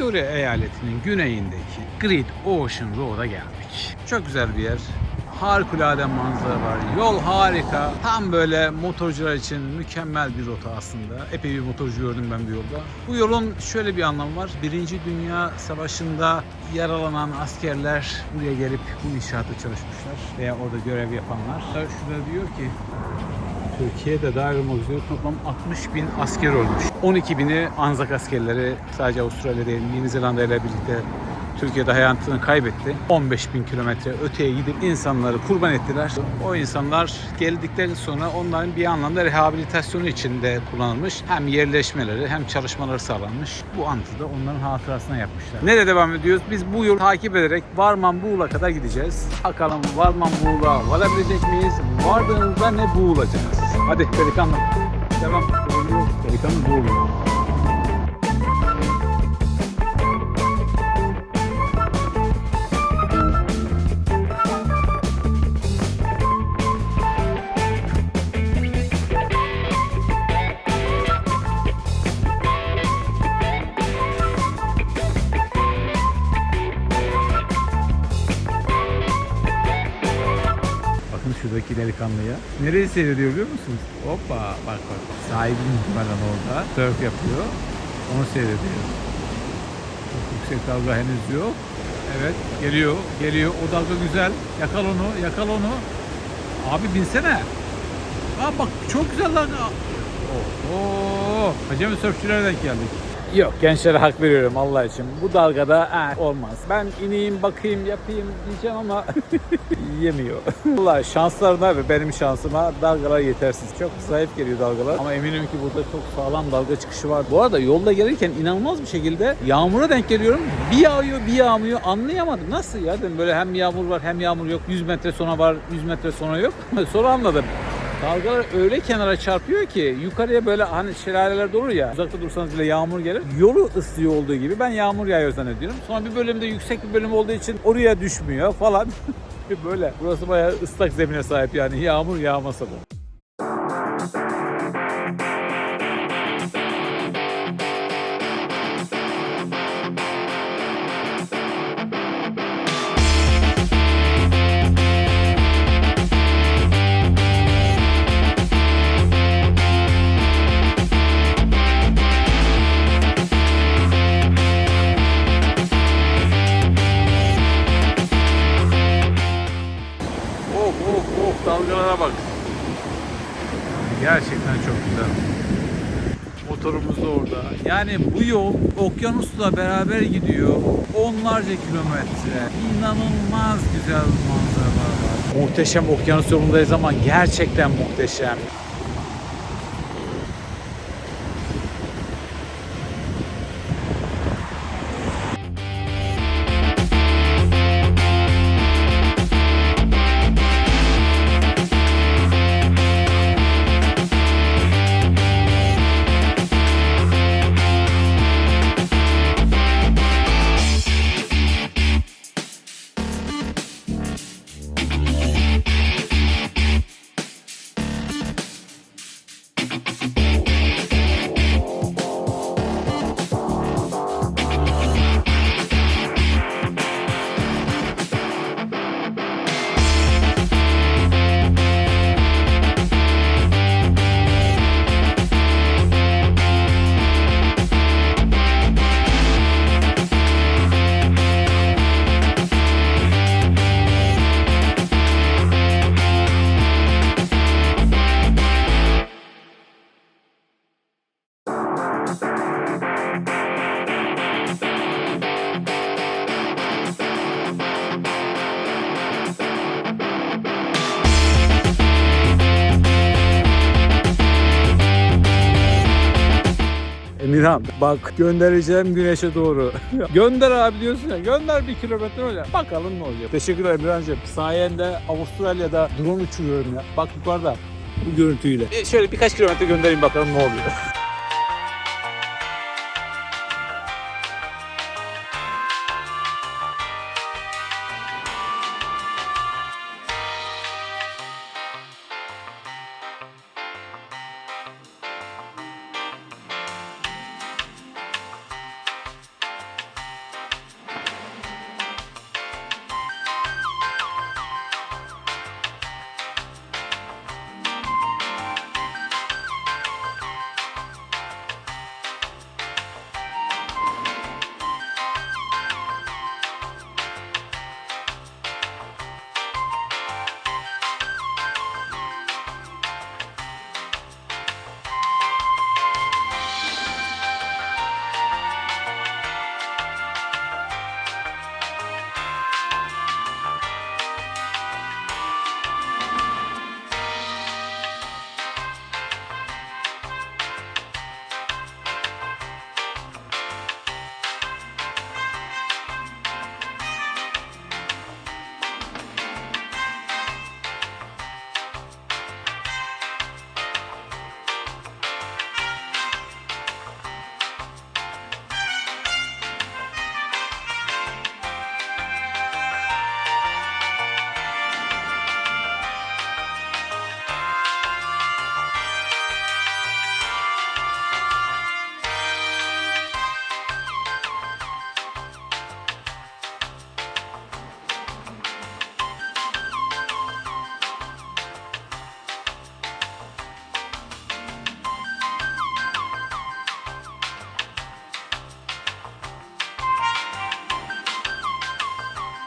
Victoria eyaletinin güneyindeki Great Ocean Road'a geldik. Çok güzel bir yer. Harikulade manzara var. Yol harika. Tam böyle motorcular için mükemmel bir rota aslında. Epey bir motorcu gördüm ben bu yolda. Bu yolun şöyle bir anlamı var. Birinci Dünya Savaşı'nda yaralanan askerler buraya gelip bu inşaatta çalışmışlar. Veya orada görev yapanlar. Şurada diyor ki Türkiye'de dahil olmak üzere toplam 60 bin asker ölmüş. 12 bini Anzak askerleri sadece Avustralya değil Yeni Zelanda ile birlikte Türkiye'de hayatını kaybetti. 15 bin kilometre öteye gidip insanları kurban ettiler. O insanlar geldikten sonra onların bir anlamda rehabilitasyonu için de kullanılmış. Hem yerleşmeleri hem çalışmaları sağlanmış. Bu anıtı da onların hatırasına yapmışlar. Nereye devam ediyoruz? Biz bu yolu takip ederek Varman Buğul'a kadar gideceğiz. Bakalım Varman Buğul'a varabilecek miyiz? Vardığımızda ne buğulacağız? Hadi delikanlı. Devam. Delikanlı buğulu. Bakın delikanlıya. Nereyi seyrediyor biliyor musunuz? Hoppa bak bak. Sahibi muhtemelen orada. Surf yapıyor. Onu seyrediyor. Çok yüksek dalga henüz yok. Evet geliyor geliyor. O dalga güzel. Yakal onu yakal onu. Abi binsene. Aa bak çok güzel dalga. Oo, acemi sörfçülere denk geldik. Yok gençlere hak veriyorum Allah için. Bu dalgada eh, olmaz. Ben ineyim bakayım yapayım diyeceğim ama yemiyor. Vallahi şanslarına ve benim şansıma dalgalar yetersiz. Çok zayıf geliyor dalgalar. Ama eminim ki burada çok sağlam dalga çıkışı var. Bu arada yolda gelirken inanılmaz bir şekilde yağmura denk geliyorum. Bir yağıyor bir yağmıyor anlayamadım. Nasıl ya dedim böyle hem yağmur var hem yağmur yok. 100 metre sonra var 100 metre sonra yok. sonra anladım. Dalgalar öyle kenara çarpıyor ki yukarıya böyle hani şelaleler olur ya uzakta dursanız bile yağmur gelir. Yolu ıslıyor olduğu gibi ben yağmur yağıyor zannediyorum. Sonra bir bölümde yüksek bir bölüm olduğu için oraya düşmüyor falan. böyle. Burası bayağı ıslak zemine sahip yani yağmur yağmasa da. Gerçekten çok güzel. Motorumuz da orada. Yani bu yol okyanusla beraber gidiyor. Onlarca kilometre. İnanılmaz güzel manzaralar var. Muhteşem okyanus yolundayız ama gerçekten muhteşem. Emirhan bak göndereceğim güneşe doğru. Gönder abi diyorsun ya gönder bir kilometre öyle. Bakalım ne olacak. Teşekkürler Emirhan'cığım. Sayende Avustralya'da drone uçuruyorum ya. Bak yukarıda bu görüntüyle. E, şöyle birkaç kilometre göndereyim bakalım ne oluyor.